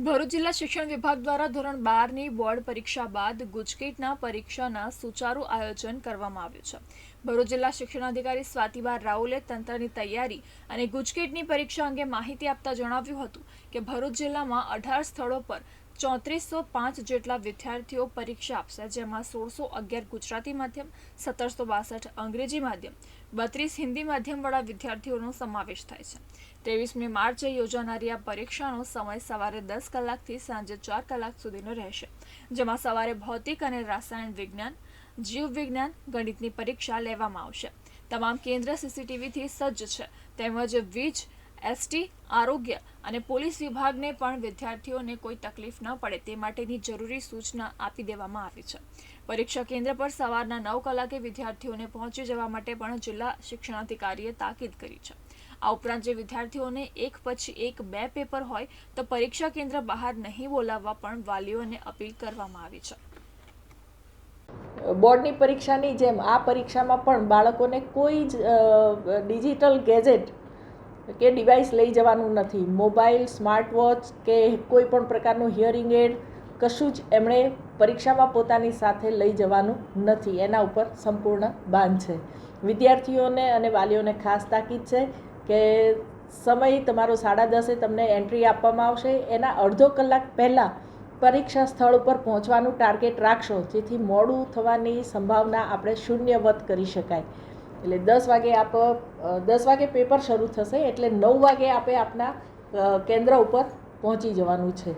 ભરૂચ જિલ્લા શિક્ષણ વિભાગ દ્વારા ધોરણ બારની બોર્ડ પરીક્ષા બાદ ગુજકેટના પરીક્ષાના સુચારુ આયોજન કરવામાં આવ્યું છે. ભરૂચ જિલ્લા શિક્ષણાધિકારી સ્વાતિબા રાઉલે તંત્રની તૈયારી અને ગુજકેટની પરીક્ષા અંગે માહિતી આપતા જણાવ્યું હતું કે ભરૂચ જિલ્લામાં અઢાર સ્થળો પર ચોત્રીસો પાંચ જેટલા વિદ્યાર્થીઓ પરીક્ષા આપશે, જેમાં સોળસો અગિયાર ગુજરાતી માધ્યમ, સત્તરસો બાસઠ અંગ્રેજી માધ્યમ, બત્રીસ હિન્દી માધ્યમવાળા વિદ્યાર્થીઓનો સમાવેશ થાય છે. ત્રેવીસમી માર્ચે યોજાનારી આ પરીક્ષાનો સમય સવારે દસ કલાકથી સાંજે ચાર કલાક સુધીનો રહેશે, જેમાં સવારે ભૌતિક અને રાસાયણ વિજ્ઞાન, જીવવિજ્ઞાન, ગણિતની પરીક્ષા લેવામાં આવશે. તમામ કેન્દ્ર સીસીટીવીથી સજ્જ છે. તેમજ વીજ એસટી, આરોગ્ય અને પોલીસ વિભાગને પણ વિદ્યાર્થીઓને કોઈ તકલીફ ન પડે તે માટેની જરૂરી સૂચના આપી દેવામાં આવી છે. પરીક્ષા કેન્દ્ર પર સવારના નવ કલાકે વિદ્યાર્થીઓને પહોંચી જવા માટે પણ જિલ્લા શિક્ષણાધિકારીએ તાકીદ કરી છે. આ ઉપરાંત જે વિદ્યાર્થીઓને એક પછી એક બે પેપર હોય તો પરીક્ષા કેન્દ્ર બહાર નહીં બોલાવવા પણ વાલીઓને અપીલ કરવામાં આવી છે. બોર્ડની પરીક્ષાની જેમ આ પરીક્ષામાં પણ બાળકોને કોઈ જ ડિજિટલ ગેજેટ કે ડિવાઇસ લઈ જવાનું નથી. મોબાઈલ સ્માર્ટ વોચ કે કોઈ પણ પ્રકારનું હિયરિંગ એડ કશું જ એમણે પરીક્ષામાં પોતાની સાથે લઈ જવાનું નથી. એના ઉપર સંપૂર્ણ બાન છે. વિદ્યાર્થીઓને અને વાલીઓને ખાસ તાકીદ છે કે સમય તમારો સાડા દસે તમને એન્ટ્રી આપવામાં આવશે. એના અડધો કલાક પહેલાં પરીક્ષા સ્થળ ઉપર પહોંચવાનું ટાર્ગેટ રાખશો. જેથી મોડું થવાની સંભાવના આપણે શૂન્યવત કરી શકાય. એટલે દસ વાગે આપ દસ વાગે પેપર શરૂ થશે એટલે નવ વાગે આપે આપના કેન્દ્ર ઉપર પહોંચી જવાનું છે.